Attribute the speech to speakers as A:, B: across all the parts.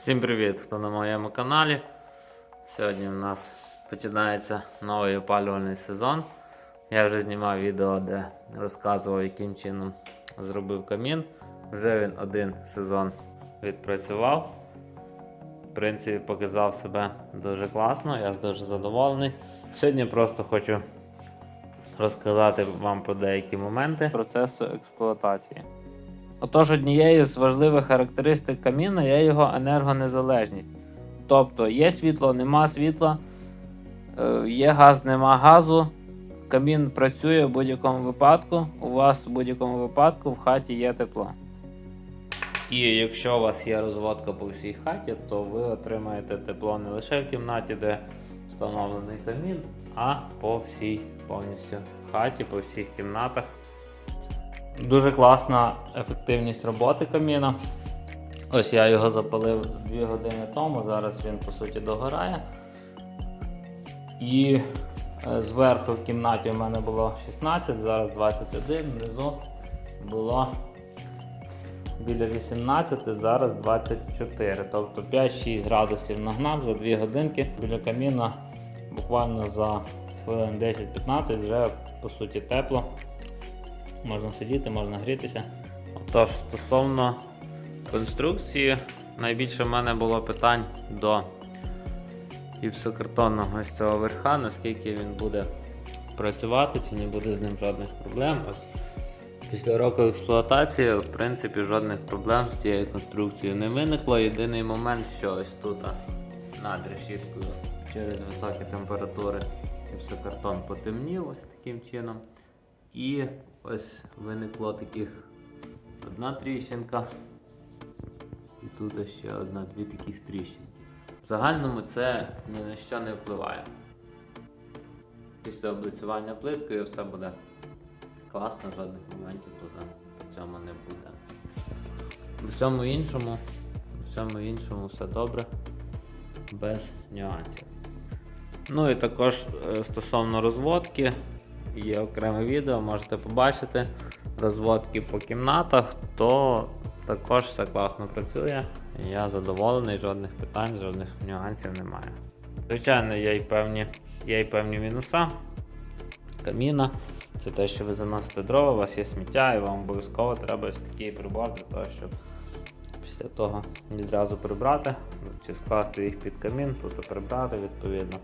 A: Всім привіт, хто на моєму каналі. Сьогодні у нас починається новий опалювальний сезон. Я вже знімав відео, де розказував, яким чином зробив камін. Вже він один сезон відпрацював. В принципі, показав себе дуже класно, я дуже задоволений. Сьогодні просто хочу розказати вам про деякі моменти процесу експлуатації. Отож, однією з важливих характеристик каміна є його енергонезалежність. Тобто є світло, нема світла, е, є газ, нема газу. Камін працює в будь-якому випадку. У вас в будь-якому випадку в хаті є тепло. І якщо у вас є розводка по всій хаті, то ви отримаєте тепло не лише в кімнаті, де встановлений камін, а по всій повністю хаті, по всіх кімнатах. Дуже класна ефективність роботи каміна. Ось я його запалив 2 години тому, зараз він по суті догорає. І е, зверху в кімнаті у мене було 16, зараз 21, внизу було біля 18, зараз 24. Тобто 5-6 градусів нагнав за 2 годинки. Біля каміна буквально за хвилин 10-15 вже по суті тепло. Можна сидіти, можна грітися. Отож, стосовно конструкції, найбільше в мене було питань до гіпсокартонного ось цього верха, наскільки він буде працювати, чи не буде з ним жодних проблем. Ось Після року експлуатації, в принципі, жодних проблем з цією конструкцією не виникло. Єдиний момент, що ось тут над решіткою через високі температури гіпсокартон потемнів ось таким чином. І ось виникло таких одна тріщинка. І тут ще одна-дві таких тріщинки. В загальному це ні на що не впливає. Після облицювання плиткою все буде класно, жодних моментів тут по цьому не буде. У всьому іншому, у всьому іншому все добре, без нюансів. Ну і також е, стосовно розводки, є окреме відео, можете побачити розводки по кімнатах, то також все класно працює. Я задоволений, жодних питань, жодних нюансів немає. Звичайно, є й певні, є й певні мінуса каміна. Це те, що ви заносите дрова, у вас є сміття, і вам обов'язково треба ось такий прибор для того, щоб після того відразу прибрати, чи скласти їх під камін, тут прибрати відповідно.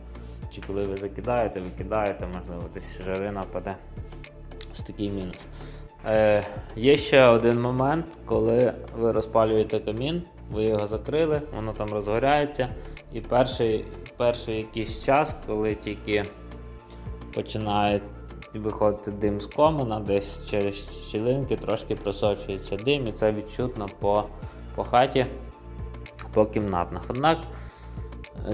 A: Чи коли ви закидаєте, викидаєте, можливо, десь жарина паде. Ось такий мінус. Е, є ще один момент, коли ви розпалюєте камін, ви його закрили, воно там розгоряється. І перший, перший якийсь час, коли тільки починає виходити дим з комина, десь через щілинки трошки просочується дим, і це відчутно по, по хаті, по кімнатах. Однак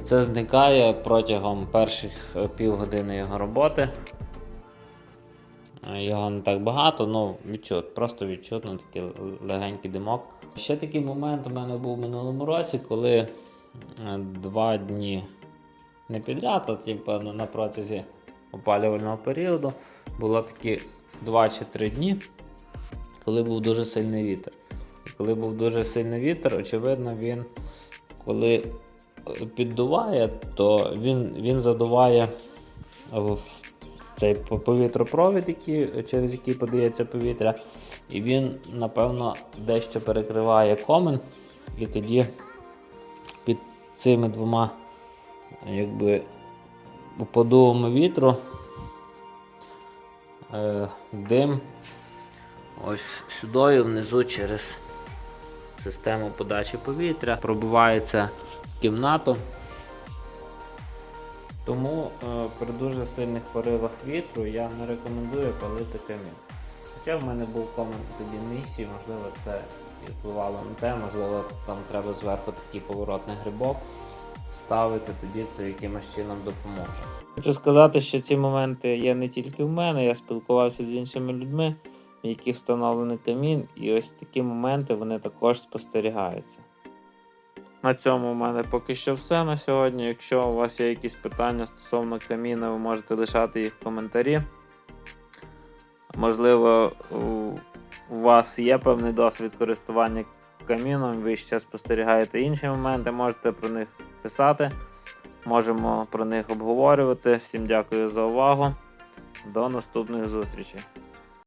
A: це зникає протягом перших е, півгодини його роботи. Е, Його не так багато, ну відчут, просто відчутно такий легенький димок. Ще такий момент у мене був в минулому році, коли е, два дні не підряд, а типу, на протязі опалювального періоду було такі 2 чи 3 дні, коли був дуже сильний вітер. Коли був дуже сильний вітер, очевидно, він коли е, піддуває, то він, він задуває в цей повітропровід, який, через який подається повітря, і він, напевно, дещо перекриває комен, і тоді під цими двома якби, подувами вітру е, дим ось сюди внизу через систему подачі повітря пробивається в кімнату. Тому е, при дуже сильних поривах вітру я не рекомендую палити камін. Хоча в мене був комен тоді нижчий, можливо, це і впливало на те, можливо, там треба зверху такий поворотний грибок ставити, тоді це якимось чином допоможе. Хочу сказати, що ці моменти є не тільки в мене, я спілкувався з іншими людьми, в яких встановлений камін, і ось такі моменти вони також спостерігаються. На цьому у мене поки що все на сьогодні. Якщо у вас є якісь питання стосовно каміна, ви можете лишати їх в коментарі. Можливо, у вас є певний досвід користування
B: каміном, ви ще спостерігаєте інші моменти, можете про них писати. Можемо про них обговорювати. Всім дякую за увагу. До наступних зустрічей.